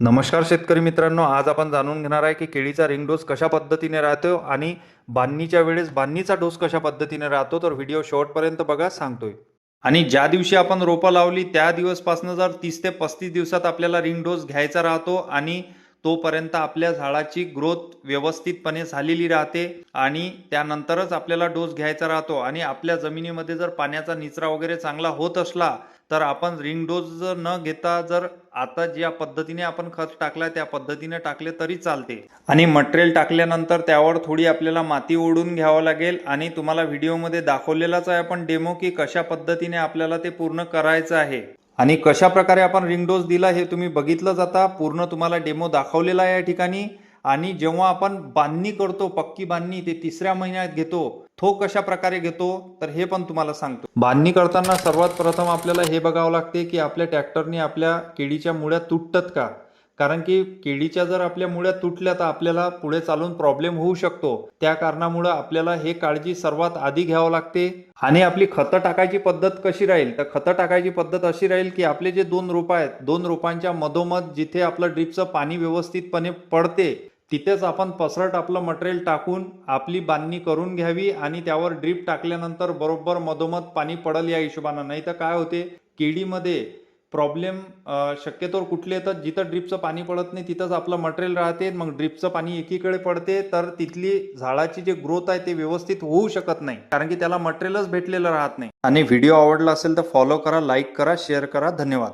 नमस्कार शेतकरी मित्रांनो आज आपण जाणून घेणार आहे की केळीचा रिंग डोस कशा पद्धतीने राहतो आणि बांधणीच्या वेळेस बांधणीचा डोस कशा पद्धतीने राहतो तर व्हिडिओ शेवटपर्यंत बघा सांगतोय. आणि ज्या दिवशी आपण रोपं लावली त्या दिवसपासून जर तीस ते पस्तीस दिवसात आपल्याला रिंग डोस घ्यायचा राहतो आणि तोपर्यंत आपल्या झाडाची ग्रोथ व्यवस्थितपणे झालेली राहते आणि त्यानंतरच आपल्याला डोस घ्यायचा राहतो. आणि आपल्या जमिनीमध्ये जर पाण्याचा निचरा वगैरे चांगला होत असला तर आपण रिंग डोस जर न घेता जर आता ज्या पद्धतीने आपण खत टाकला त्या पद्धतीने टाकले तरी चालते. आणि मटेरियल टाकल्यानंतर त्यावर थोडी आपल्याला माती ओढून घ्यावं लागेल. आणि तुम्हाला व्हिडिओमध्ये दाखवलेलाच आहे आपण डेमो की कशा पद्धतीने आपल्याला ते पूर्ण करायचं आहे. आणि कशा प्रकारे आपण रिंग डोस दिला हे तुम्ही बघितलं जाता. पूर्ण तुम्हाला डेमो दाखवलेला आहे या ठिकाणी. आणि जेव्हा आपण बांधणी करतो पक्की बांधणी ते तिसऱ्या महिन्यात घेतो तो कशा प्रकारे घेतो तर हे पण तुम्हाला सांगतो. बांधणी करताना सर्वात प्रथम आपल्याला हे बघावं लागते की आपल्या ट्रॅक्टरने आपल्या केळीच्या मुळ्या तुटतात का? कारण की केळीच्या जर आपल्या मुळ्या तुटल्या तर आपल्याला पुढे चालून प्रॉब्लेम होऊ शकतो. त्या कारणामुळे आपल्याला हे काळजी सर्वात आधी घ्यावं लागते. आणि आपली खतं टाकायची पद्धत कशी राहील? तर खतं टाकायची पद्धत अशी राहील की आपले जे दोन रोपं आहेत दोन रोपांच्या मधोमध जिथे आपलं ड्रीपचं पाणी व्यवस्थितपणे पडते तिथेच आपण पसरट आपलं मटेरियल टाकून आपली बांधणी करून घ्यावी आणि त्यावर ड्रीप टाकल्यानंतर बरोबर मधोमध पाणी पडल या हिशोबानं. नाही तर काय होते? केळीमध्ये प्रॉब्लेम शक्यतोवर कुठले येतात जिथं ड्रिपचं पाणी पडत नाही तिथंच आपलं मटेरियल राहते. मग ड्रिपचं पाणी एकीकडे पडते तर तिथली झाडाची जे ग्रोथ आहे ते व्यवस्थित होऊ शकत नाही. कारण की त्याला मटेरियलच भेटलेलं राहत नाही. आणि व्हिडिओ आवडला असेल तर फॉलो करा लाईक करा शेअर करा. धन्यवाद.